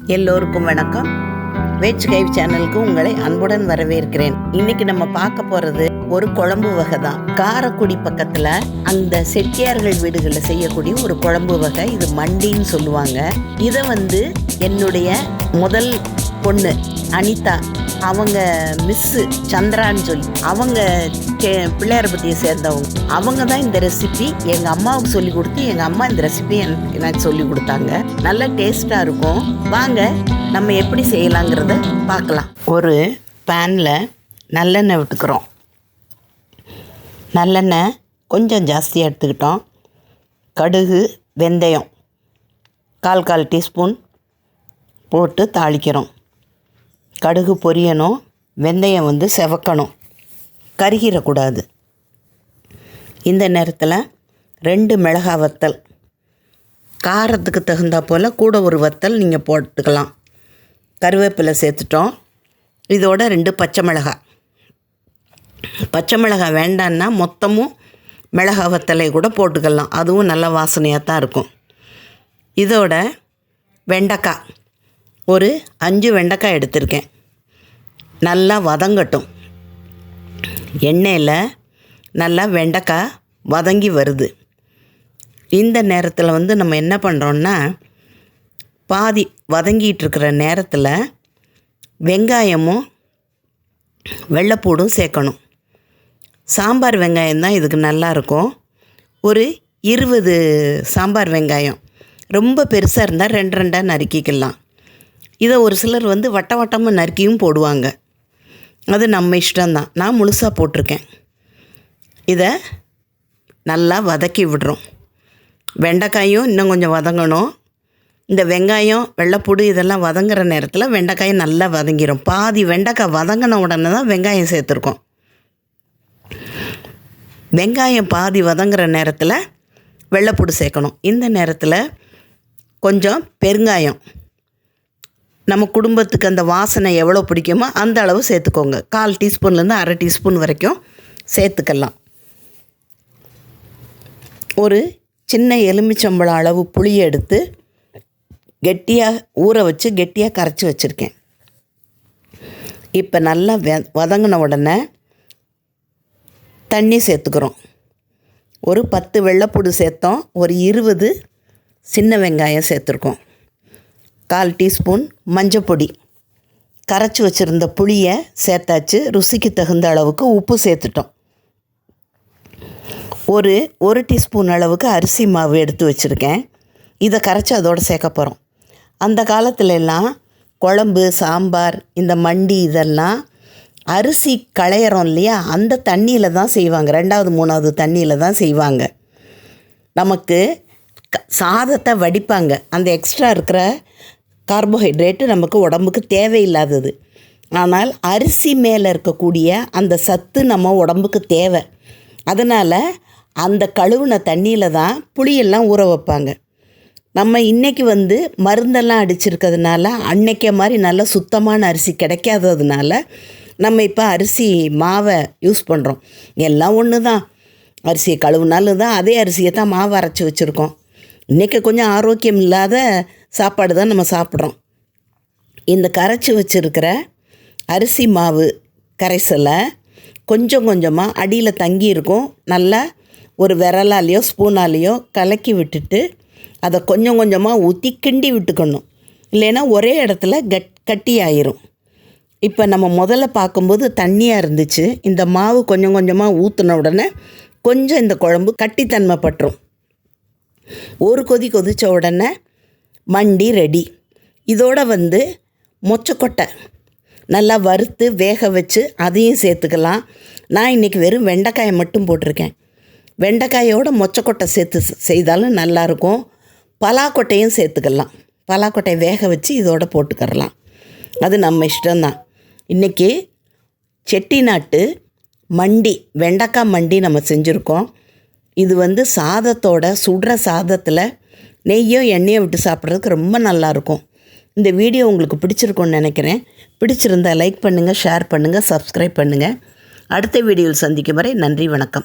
எல்லோருக்கும் வணக்கம். வெஜ் கைவ் சேனலுக்கு உங்களை அன்புடன் வரவேற்கிறேன். இன்னைக்கு நம்ம பார்க்க போறது ஒரு குழம்பு வகை தான். காரக்குடி பக்கத்துல அந்த செட்டியார்கள் வீடுகளில் செய்யக்கூடிய ஒரு குழம்பு வகை. இது மண்டின்னு சொல்லுவாங்க. இதை வந்து என்னுடைய முதல் பொண்ணு அனிதா அவங்க மிஸ்ஸு சந்திரான்னு சொல்லி அவங்க கே- பிள்ளையார்பட்டியை சேர்ந்தவங்க. அவங்க தான் இந்த ரெசிபி எங்கள் அம்மாவுக்கு சொல்லி கொடுத்து எங்கள் அம்மா இந்த ரெசிபி எனக்கு எனக்கு சொல்லி கொடுத்தாங்க. நல்ல டேஸ்ட்டாக இருக்கும். வாங்க நம்ம எப்படி செய்யலாங்கிறத பார்க்கலாம். ஒரு பேனில் நல்லெண்ணெய் விட்டுக்கிறோம். நல்லெண்ணெய் கொஞ்சம் ஜாஸ்தியாக எடுத்துக்கிட்டோம். கடுகு வெந்தயம் கால் கால் டீஸ்பூன் போட்டு தாளிக்கிறோம். கடுகு பொரியணும் வெந்தயம் வந்து செவக்கணும். கருகிடக்கூடாது இந்த நேரத்தில் ரெண்டு மிளகா வத்தல். காரத்துக்கு தகுந்தா போல் கூட ஒரு வத்தல் நீங்கள் போட்டுக்கலாம். கருவேப்பிலை சேர்த்துட்டோம். இதோட ரெண்டு பச்சை மிளகாய் பச்சை மிளகாய் வேண்டான்னா மொத்தமும் மிளகா வத்தலை கூட போட்டுக்கலாம். அதுவும் நல்ல வாசனையாக தான் இருக்கும். இதோட வெண்டைக்காய் ஒரு அஞ்சு வெண்டைக்காய் எடுத்திருக்கேன். நல்லா வதங்கட்டும். எண்ணெயில் நல்லா வெண்டைக்காய் வதங்கி வருது. இந்த நேரத்தில் வந்து நம்ம என்ன பண்ணுறோன்னா பாதி வதங்கிட்டு இருக்கிற நேரத்தில் வெங்காயமும் வெள்ளைப்பூடும் சேர்க்கணும். சாம்பார் வெங்காயம் தான் இதுக்கு நல்லாயிருக்கும் ஒரு இருபது சாம்பார் வெங்காயம். ரொம்ப பெருசாக இருந்தால் ரெண்டு ரெண்டாக நறுக்கிக்கலாம். இதை ஒரு சிலர் வந்து வட்ட வட்டமாக நறுக்கியும் போடுவாங்க. அது நம்ம இஷ்டம்தான். நான் முழுசாக போட்டிருக்கேன். இதை நல்லா வதக்கி விடுறோம். வெண்டைக்காயும் இன்னும் கொஞ்சம் வதங்கணும். இந்த வெங்காயம் வெள்ளைப்பூடு இதெல்லாம் வதங்குற நேரத்தில் வெண்டைக்காயை நல்லா வதங்கிடும் பாதி வெண்டைக்காய் வதங்கின உடனே தான் வெங்காயம் சேர்த்துருக்கோம். வெங்காயம் பாதி வதங்குற நேரத்தில் வெள்ளைப்பூடு சேர்க்கணும். இந்த நேரத்தில் கொஞ்சம் பெருங்காயம். நம்ம குடும்பத்துக்கு அந்த வாசனை எவ்வளோ பிடிக்குமோ அந்த அளவு சேர்த்துக்கோங்க. கால் டீஸ்பூன்லேருந்து அரை டீஸ்பூன் வரைக்கும் சேர்த்துக்கலாம். ஒரு சின்ன எலுமிச்சம்பழம் அளவு புளியை எடுத்து கெட்டியாக ஊற வச்சு கெட்டியாக கரைச்சி வச்சுருக்கேன். இப்போ நல்லா வெ வதங்கின உடனே தண்ணி சேர்த்துக்கிறோம். ஒரு பத்து வெள்ளைப்பூடு சேர்த்தோம். ஒரு இருபது சின்ன வெங்காயம் சேர்த்துருக்கோம். கால் டீஸ்பூன் மஞ்சப்பொடி கரைச்சி வச்சுருந்த புளியை சேர்த்தாச்சு. ருசிக்கு தகுந்த அளவுக்கு உப்பு சேர்த்துட்டோம். ஒரு ஒரு டீஸ்பூன் அளவுக்கு அரிசி மாவு எடுத்து வச்சுருக்கேன். இதை கரைச்சி அதோடு சேர்க்க போகிறோம் அந்த காலத்துல எல்லாம் குழம்பு சாம்பார் இந்த மண்டி இதெல்லாம் அரிசி களையிறோம் இல்லையா? அந்த தண்ணியில் தான் செய்வாங்க. ரெண்டாவது மூணாவது தண்ணியில் தான் செய்வாங்க. நமக்கு க- சாதத்தை வடிப்பாங்க. அந்த எக்ஸ்ட்ரா இருக்கிற கார்போஹைட்ரேட்டு நமக்கு உடம்புக்கு தேவையில்லாதது. ஆனால் அரிசி மேலே இருக்கக்கூடிய அந்த சத்து நம்ம உடம்புக்கு தேவை. அதனால் அந்த கழுவுன தண்ணியில் தான் புளியெல்லாம் ஊற வைப்பாங்க. நம்ம இன்றைக்கி வந்து மருந்தெல்லாம் அடிச்சிருக்கிறதுனால அன்னைக்கே மாதிரி நல்ல சுத்தமான அரிசி கிடைக்காததுனால நம்ம இப்போ அரிசி மாவை யூஸ் பண்ணுறோம் எல்லாம் ஒன்று தான். அரிசியை கழுவுனாலும் தான் அதே அரிசியை தான் மாவு அரைச்சி வச்சுருக்கோம். இன்றைக்கி கொஞ்சம் ஆரோக்கியம் இல்லாத சாப்பாடு தான் நம்ம சாப்பிட்றோம். இந்த கரைச்சி வச்சுருக்கிற அரிசி மாவு கரைசலை கொஞ்சம் கொஞ்சமாக அடியில் தங்கி இருக்கும். நல்லா ஒரு விரலாலேயோ ஸ்பூனாலேயோ கலக்கி விட்டுட்டு அதை கொஞ்சம் கொஞ்சமாக ஊற்றி கிண்டி விட்டுக்கணும். இல்லைன்னா ஒரே இடத்துல கட் கட்டி ஆயிரும். இப்போ நம்ம முதல்ல பார்க்கும்போது தண்ணியாக இருந்துச்சு. இந்த மாவு கொஞ்சம் கொஞ்சமாக ஊற்றின உடனே கொஞ்சம் இந்த குழம்பு கட்டித்தன்மை பட்டுரும் ஒரு கொதி கொதித்த உடனே மண்டி ரெடி. இதோட வந்து மொச்சக்கொட்டை. நல்லா வறுத்து வேக வச்சு அதையும் சேர்த்துக்கலாம். நான் இன்றைக்கி வெறும் வெண்டைக்காயை மட்டும் போட்டிருக்கேன். வெண்டைக்காயோட மொச்சக்கொட்டை சேர்த்து செய்தாலும் நல்லாயிருக்கும். பலாக்கொட்டையும் சேர்த்துக்கலாம். பலாக்கொட்டையை வேக வச்சு இதோட போட்டுக்கரலாம் அது நம்ம இஷ்டம்தான். இன்றைக்கி செட்டிநாட்டு மண்டி வெண்டைக்காய் மண்டி நம்ம செஞ்சுருக்கோம். இது வந்து சாதத்தோட சுடுற சாதத்தில் நெய்யோ எண்ணெயோ விட்டு சாப்பிட்றதுக்கு ரொம்ப நல்லாயிருக்கும். இந்த வீடியோ உங்களுக்கு பிடிச்சிருக்கும்னு நினைக்கிறேன். பிடிச்சிருந்தா லைக் பண்ணுங்கள் ஷேர் பண்ணுங்கள் சப்ஸ்கிரைப் பண்ணுங்கள் அடுத்த வீடியோவில் சந்திக்கும் வரை நன்றி வணக்கம்.